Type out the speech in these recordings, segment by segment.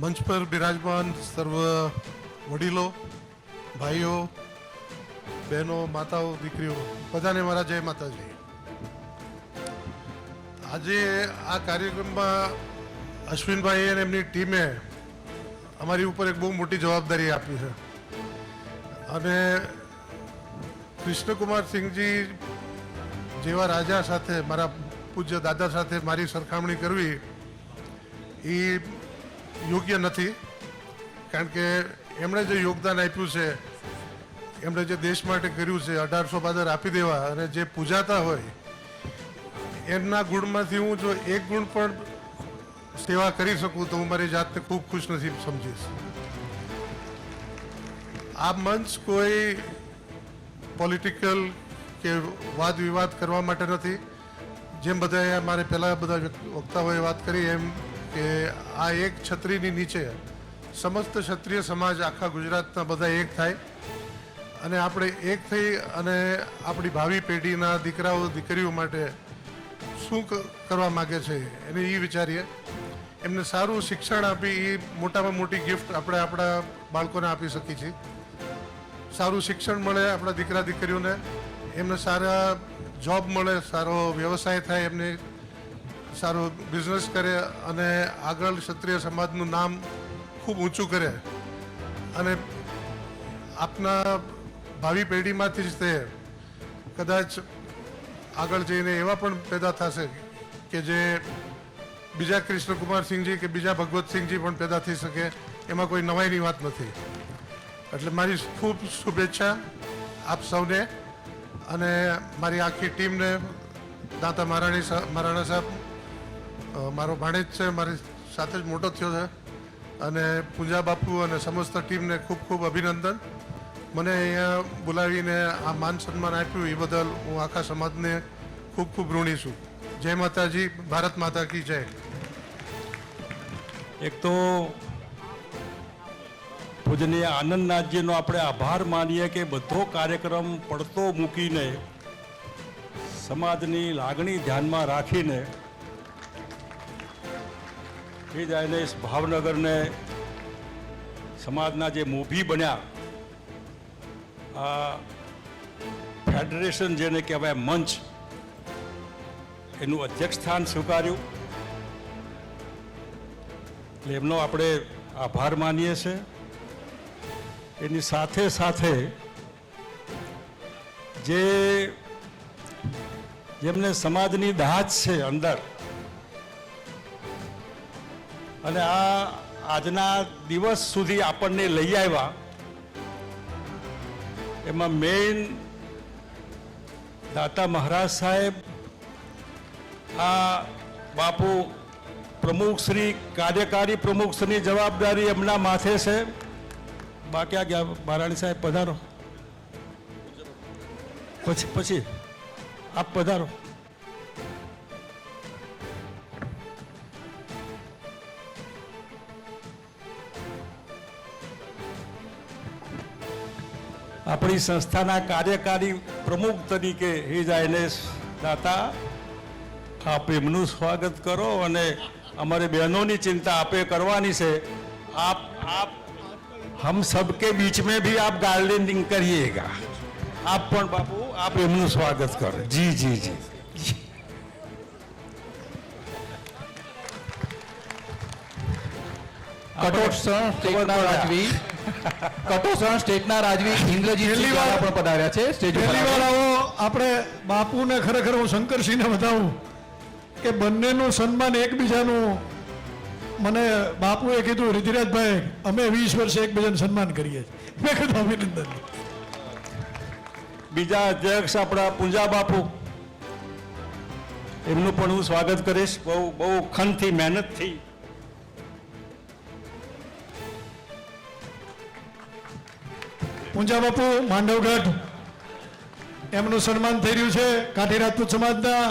મંચ પર બિરાજમાન સર્વ વડીલો, ભાઈઓ, બહેનો, માતાઓ, દીકરીઓ, બધાને મારા જય માતાજી. આજે આ કાર્યક્રમમાં અશ્વિનભાઈ અને એમની ટીમે અમારી ઉપર એક બહુ મોટી જવાબદારી આપી છે. અને કૃષ્ણકુમાર સિંહજી જેવા રાજા સાથે, મારા પૂજ્ય દાદા સાથે મારી સરખામણી કરવી એ યોગ્ય નથી. કારણ કે એમણે જે યોગદાન આપ્યું છે, એમણે જે દેશ માટે કર્યું છે, અઢારસો પાદર આપી દેવા અને જે પૂજાતા હોય, એમના ગુણમાંથી હું જો એક ગુણ પણ સેવા કરી શકું તો હું મારી જાતને ખૂબ ખુશ નસીબ સમજીશ. આ મંચ કોઈ પોલિટિકલ કે વાદ વિવાદ કરવા માટે નથી. જેમ બધાએ મારે પહેલાં બધા વક્તાઓએ વાત કરી, એમ કે આ એક છત્રીની નીચે સમસ્ત ક્ષત્રિય સમાજ આખા ગુજરાતના બધા એક થાય અને આપણે એક થઈ અને આપણી ભાવિ પેઢીના દીકરાઓ, દીકરીઓ માટે શું કરવા માગે છે એને એ વિચારીએ. એમને સારું શિક્ષણ આપી એ મોટામાં મોટી ગિફ્ટ આપણે આપણા બાળકોને આપી શકીએ છીએ. સારું શિક્ષણ મળે આપણા દીકરા, દીકરીઓને. એમને સારા જોબ મળે, સારો વ્યવસાય થાય એમને સારો બિઝનેસ કરે અને આગળ ક્ષત્રિય સમાજનું નામ ખૂબ ઊંચું કરે. અને આપના ભાવિ પેઢીમાંથી જ તે કદાચ આગળ જઈને એવા પણ પેદા થશે કે જે બીજા કૃષ્ણકુમારસિંહજી કે બીજા ભગવતસિંહજી પણ પેદા થઈ શકે, એમાં કોઈ નવાઈની વાત નથી. એટલે મારી ખૂબ શુભેચ્છા આપ સૌને અને મારી આખી ટીમને દાતા મહારાણી સાહેબ મહારાણા સાહેબ મારો ભાણેજ છે, મારી સાથે જ મોટો થયો છે. અને પૂજા બાપુ અને સમસ્ત ટીમને ખૂબ ખૂબ અભિનંદન. મને અહીંયા બોલાવીને આ માન સન્માન આપ્યું, એ બદલ હું આખા સમાજને ખૂબ ખૂબ ઋણી છું. જય માતાજી, ભારત માતા કી જય. એક તો પૂજનીય આનંદનાથજીનો આપણે આભાર માનીએ કે બધો કાર્યક્રમ પડતો મૂકીને, સમાજની લાગણી ધ્યાનમાં રાખીને એ જાયને ભાવનગરને સમાજના જે મોભી બન્યા, આ ફેડરેશન જેને કહેવાય મંચ, એનું અધ્યક્ષ સ્થાન સ્વીકાર્યું. એટલે એમનો આપણે આભાર માનીએ છીએ એની સાથે સાથે જે જેમને સમાજની દાજ છે અંદર અને આ આજના દિવસ સુધી આપણને લઈ આવ્યા. એમાં મેઇન દાતા મહારાજ સાહેબ, આ બાપુ પ્રમુખ શ્રી, કાર્યકારી પ્રમુખ શ્રીની જવાબદારી એમના માથે છે. બાકી આ ગયા, બારાણી સાહેબ પધારો. પછી પછી આપ પધારો. આપણી સંસ્થાના કાર્યકારી પ્રમુખ તરીકે હિજાયનેશ દાતા આપ એમનું સ્વાગત કરો અને અમારી બહેનોની ચિંતા આપે કરવાની છે આપ આપ हम सबके बीच में भी आप गार्डनिंग करिएगा आप પણ બાપુ આપ એમનું સ્વાગત કરો જી જી જી કટોત્સણ સ્ટેટના રાજવી કટોત્સણ સ્ટેટના રાજવી ઇન્દ્રજીત પહેલી પણ પધાર્યા છે સ્ટેજ ઉપર પહેલી વાર આવો. આપણે બાપુને ખરેખર હું શંકરસિંહને બતાવું કે બંનેનું સન્માન એકબીજાનું. મને બાપુએ કીધું રિધિરાજભાઈ અમે વીસ વર્ષે એકબીજાનું સન્માન કરીએ છીએ. મેં કીધું અભિનંદન. બીજા અધ્યક્ષ આપણા પૂંજા બાપુ. એમનું પણ હું સ્વાગત કરીશ. બહુ બહુ ખનથી મહેનતથી. પૂંજા બાપુ માંડવગઢ એમનું સન્માન થઈ રહ્યું છે. કાઠી રાજપૂત સમાજના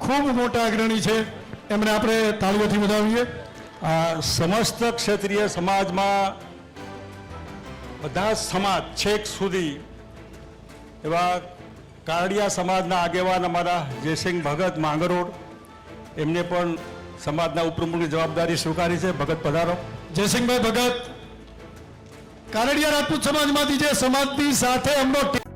ખૂબ મોટા અગ્રણી છે. એમને આપણે તાળીઓથી વધાવીએ. આ સમસ્ત ક્ષેત્રીય સમાજમાં બધા સમાજ છેક સુધી એવા કારડિયા સમાજના આગેવાન અમારા જયસિંહ ભગત માંગરોળ એમને પણ સમાજના ઉપપ્રમુખની જવાબદારી સ્વીકારી છે. ભગત પધારો. જયસિંહભાઈ ભગત કારડિયા રાજપૂત સમાજમાંથી જે સમાજની સાથે એમનો